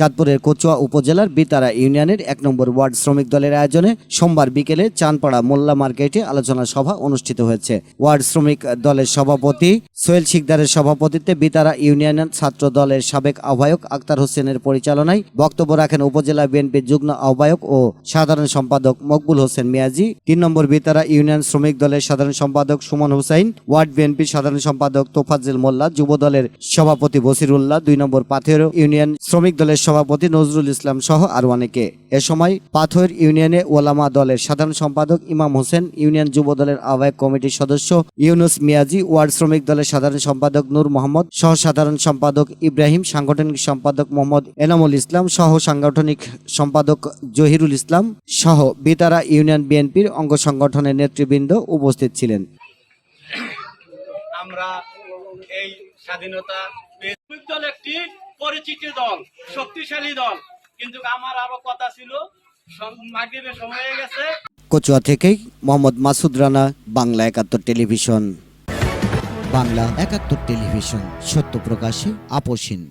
চাঁদপুরের কচুয়া উপজেলার বিতারা ইউনিয়নের এক নম্বর ওয়ার্ড শ্রমিক দলের আয়োজনে সোমবার বিকেলে চানপাড়া মোল্লা মার্কেটে আলোচনা সভা অনুষ্ঠিত হয়েছে। ওয়ার্ড শ্রমিক দলের সভাপতি সোহেল শিকদারের সভাপতিত্বে বিতারা ইউনিয়ন ছাত্র দলের সাবেক আহ্বায়ক আক্তার হোসেনের পরিচালনায় বক্তব্য রাখেন উপজেলা বিএনপির যুগ্ম আহ্বায়ক ও সাধারণ সম্পাদক মকবুল হোসেন মিয়াজি। তিন নম্বর বিতারা ইউনিয়ন শ্রমিক দলের সাধারণ সম্পাদক সুমন হুসাইন, ওয়ার্ড বিএনপির সাধারণ সম্পাদক তোফাজ্জেল মোল্লা, যুব দলের সভাপতি বসিরুল্লাহ, দুই নম্বর পাথের ইউনিয়ন শ্রমিক দলের সভাপতি নজরুল ইসলাম সহ আরও অনেকে। এ সময় পাথর ইউনিয়নে ওলামা দলের সাধারণ সম্পাদক ইমাম হোসেন, ইউনিয়ন যুব দলের আহ্বায়ক কমিটির সদস্য ইউনুস মিয়াজি, ওয়ার্ড শ্রমিক দলের সাধারণ সম্পাদক নূর মোহাম্মদ, সহ সাধারণ সম্পাদক ইব্রাহিম, সাংগঠনিক সম্পাদক মোহাম্মদ এনামুল ইসলাম, সহ সাংগঠনিক সম্পাদক জহিরুল ইসলাম সহ বিতারা ইউনিয়ন বিএনপির অঙ্গ সংগঠনের নেতৃবৃন্দ উপস্থিত ছিলেন। আমরা এই স্বাধীনতা একটি পরিচিত দল, শক্তিশালী দল। কিন্তু আমার আরও কথা ছিল মাগরীবের সময় হয়ে গেছে। কচুয়া থেকেই মোহাম্মদ মাসুদ রানা, বাংলা একাত্তর টেলিভিশন। বাংলা একাত্তর টেলিভিশন, সত্য প্রকাশে আপোষহীন